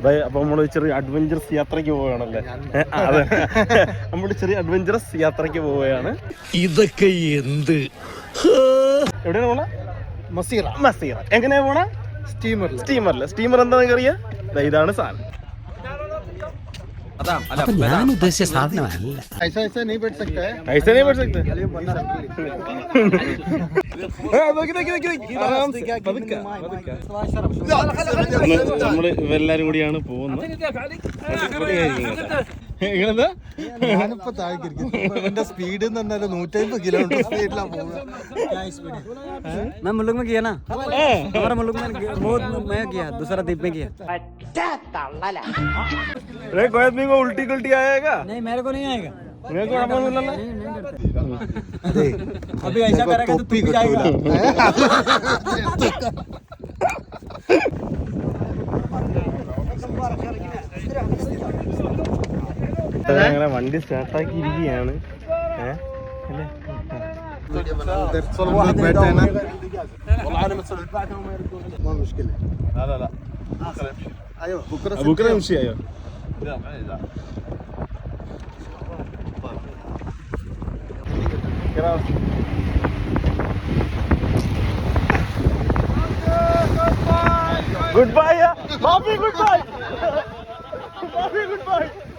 അതായത് അപ്പൊ നമ്മൾ ചെറിയ അഡ്വഞ്ചറസ് യാത്രയ്ക്ക് പോവുകയാണല്ലേ? അതെ. നമ്മൾ ചെറിയ അഡ്വഞ്ചറസ് യാത്രയ്ക്ക് പോവുകയാണ്. ഇതൊക്കെ എന്ത്? എവിടെയാണ് പോണ? മസീറ. മസീറ. എങ്ങനെയാ പോണ? സ്റ്റീമറിൽ സ്റ്റീമറിൽ സ്റ്റീമർ എന്താ നിങ്ങൾക്ക് അറിയാം ഇതാണ് സാധനം. ഞാൻ ഉദ്ദേശിച്ച സാധനമല്ല നമ്മൾ ഇവരെല്ലാരും കൂടിയാണ് പോകുന്നത്. നിങ്ങളെന്താ ഞാനിപ്പോ താഴേക്കിരിക്കും എന്റെ സ്പീഡ് എന്ന് പറഞ്ഞാൽ നൂറ്റമ്പത് കിലോമീറ്റർ സ്പീഡിലാണ് പോകുന്നത് മുള്ളും में किया ना हमारा मुल्क में बहुत मैं किया दूसरा द्वीप में किया अच्छा अरे कोई को उल्टी उल्टी आएगा नहीं मेरे को नहीं आएगा मेरे को नहीं, नहीं, नहीं अभी ऐसा करेगा तो तू जाएगा ഞങ്ങളെ വണ്ടി സ്റ്റാർട്ടാക്കി ഇരിക്കുകയാണ് بكره نمشي ايوه لا معي لا جود باي ما في جود باي ما في جود باي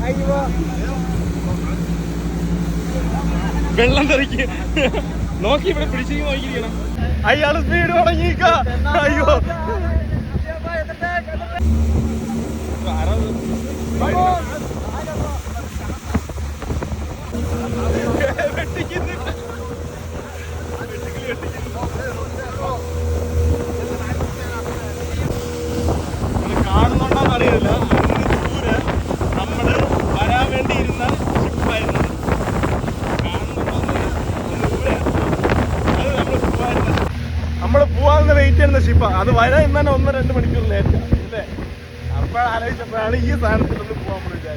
ബൈ വെള്ളം തെറിക്ക്. നോക്കി ഇവിടെ പിടിച്ചു നോക്കിയിരിക്കണം അയാൾ സ്പീഡ് തുടങ്ങിക്ക അയ്യോ. കാണുന്നുണ്ടോന്ന് അത് വരാൻ ഇന്ന് തന്നെ ഒന്ന് രണ്ട് മണിക്കൂർ ലേറ്റ് അല്ലേ? അപ്പോൾ ആലോചിച്ചപ്പോഴാണ് ഈ സാധനത്തിൽ ഒന്ന് പോകാൻ പക്ഷെ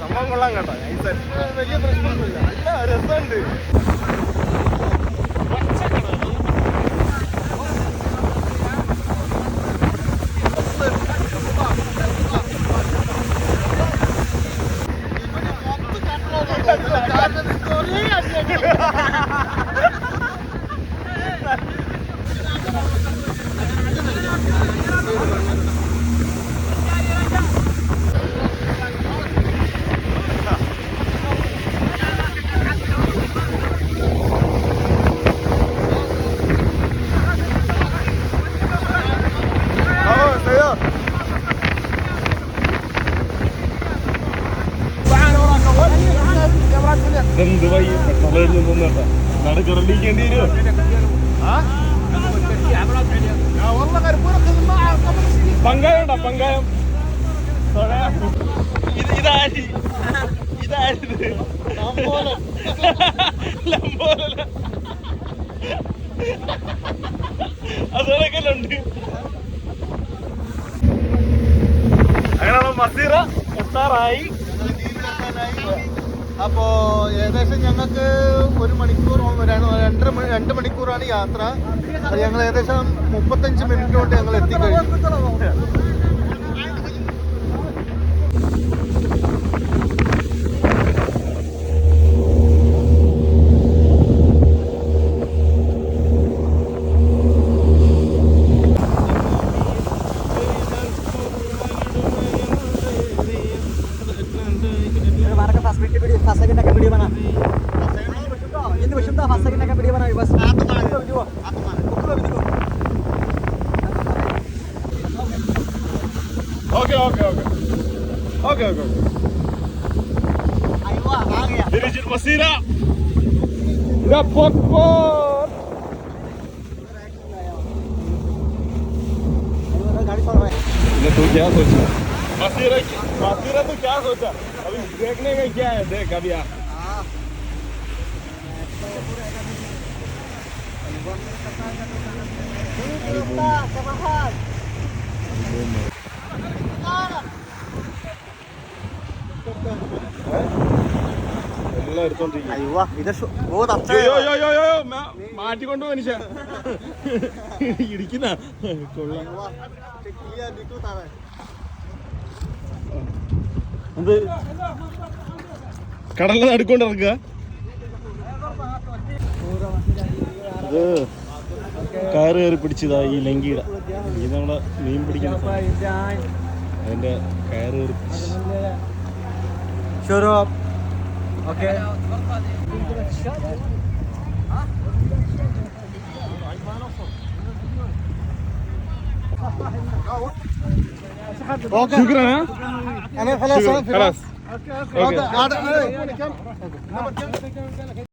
സംഭവം കൊള്ളാൻ കേട്ടോ. നൈസ് വലിയ പ്രശ്നമൊന്നുമില്ല. നല്ല രസമുണ്ട് Oh, señor. എന്ത് വഴി പെട്രോൾ നിന്നിട്ടാ നടുക്കിറങ്ങിക്കേണ്ടി വരുമോ പങ്കായം ഉണ്ടോ? പങ്കായം. ഇത് ഇതാരി. ഇതാരിത്. ലംബോലല്ല അതൊക്കെ ഉണ്ട് അങ്ങനെ മസീറ? എത്താറായി അപ്പോ ഏകദേശം ഞങ്ങൾക്ക് ഒരു മണിക്കൂർ രണ്ടര രണ്ട് മണിക്കൂറാണ് യാത്ര. ഞങ്ങൾ ഏകദേശം മുപ്പത്തഞ്ച് മിനിറ്റ് കൊണ്ട് ഞങ്ങൾ എത്തിക്കഴിഞ്ഞു. మనకు first minute video first second అక్కడ వీడియో మన ఎందుకు వచ్చిందా ఫస్ట్ సెకండ్ అక్కడ వీడియో మన bus video okay okay okay okay okay Dirigir Basira. La popcorn. Ne tu gel hocam. मसीरा मसीरा तू क्या सोचा अभी देखने में क्या है देख अभी आ എല്ലാം എടുത്തോണ്ടിരിക്കും अय्वा इधर शो- बहुत अच्छा അയ്യോ है അയ്യോ അയ്യോ അയ്യോ മാ- മാറ്റിക്കൊണ്ടു മനുഷ്യ ഇടിക്കുന്ന കൊള്ളാം എന്ത്? കടലിൽ നടുക്കൊണ്ട് ഇറക്കുക. ഇത് കയറ് കയറി പിടിച്ചതാ ഈ ലങ്കിയുടെ ഈ നമ്മളെ മീൻ പിടിക്കുന്ന സാധനം. അതിന്റെ കയറ് കയറി പിടിച്ച്. Shuruk. شكرا ها انا خلاص خلاص اوكي اوكي